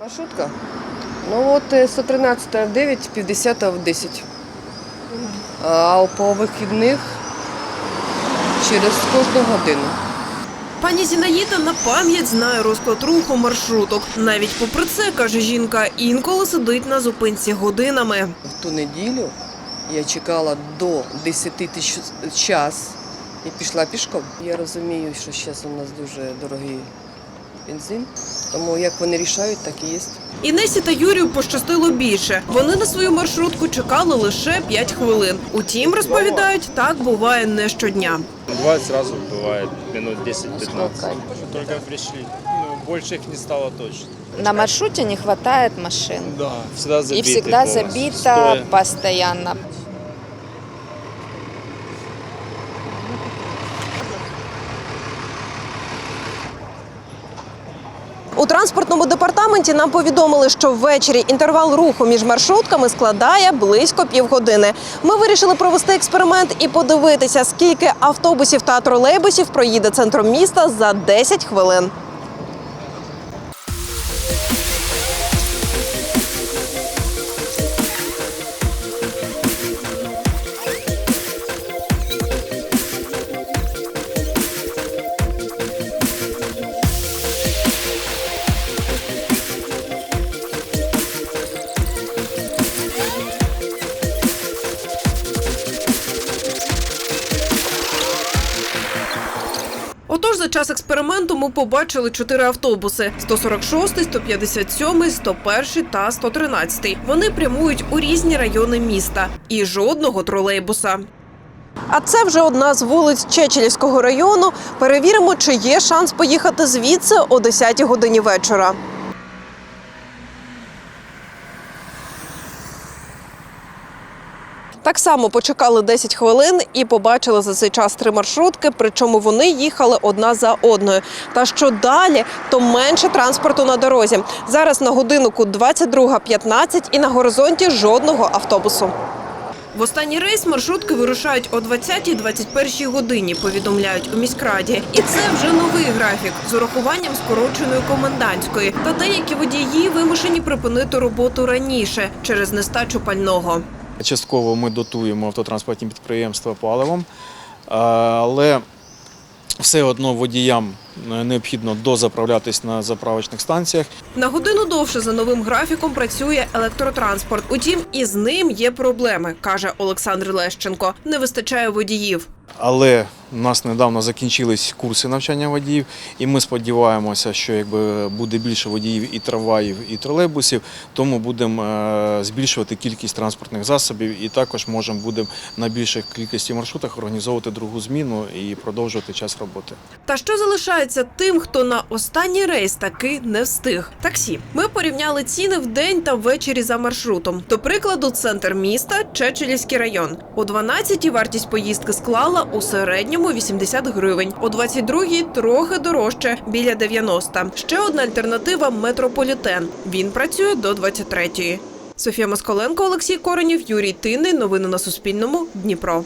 Маршрутка? Ну от е, 113 в 9, 50 в 10. А по вихідних через кожну годину. Пані Зінаїда на пам'ять знає розклад руху маршруток. Навіть попри це, каже жінка, інколи сидить на зупинці годинами. В ту неділю я чекала до 10 тисяч час і пішла пішком. Я розумію, що зараз у нас дуже дорогий бензин, тому як вони рішають, так і є. Інесі та Юрію пощастило більше. Вони на свою маршрутку чекали лише 5 хвилин. Утім, розповідають, так буває не щодня. Бывает сразу, бывает минут 10-15. Сколько? Только пришли. Ну, больше их не стало точно. На маршруте не хватает машин. Да. Всегда забито. И всегда забито постоянно. Транспортному департаменті нам повідомили, що ввечері інтервал руху між маршрутками складає близько півгодини. Ми вирішили провести експеримент і подивитися, скільки автобусів та тролейбусів проїде центром міста за 10 хвилин. Отож, за час експерименту ми побачили чотири автобуси: 146, 157, 101 та 113. Вони прямують у різні райони міста і жодного тролейбуса. А це вже одна з вулиць Чечелівського району. Перевіримо, чи є шанс поїхати звідси о 10 годині вечора. Так само почекали 10 хвилин і побачили за цей час три маршрутки, причому вони їхали одна за одною. Та що далі, то менше транспорту на дорозі. Зараз на годиннику 22.15 і на горизонті жодного автобусу. В останній рейс маршрутки вирушають о 20-21 годині, повідомляють у міськраді. І це вже новий графік з урахуванням скороченої комендантської. Та деякі водії вимушені припинити роботу раніше через нестачу пального. Частково ми дотуємо автотранспортні підприємства паливом, але все одно водіям необхідно дозаправлятись на заправочних станціях. На годину довше за новим графіком працює електротранспорт. Утім, і з ним є проблеми, каже Олександр Лещенко. Не вистачає водіїв. Але у нас недавно закінчились курси навчання водіїв, і ми сподіваємося, що якби буде більше водіїв і трамваїв, і тролейбусів, тому будемо е, збільшувати кількість транспортних засобів, і також можемо будемо на більших кількості маршрутах організовувати другу зміну і продовжувати час роботи. Та що залишається тим, хто на останній рейс таки не встиг? Таксі. Ми порівняли ціни в день та ввечері за маршрутом. До прикладу, центр міста Чечелівський район. О 12-й вартість поїздки склала у середньому 80 гривень. О 22-й трохи дорожче біля 90. Ще одна альтернатива метрополітен. Він працює до 23-ї. Софія Москаленко, Олексій Коренєв, Юрій Тинний. Новини на Суспільному. Дніпро.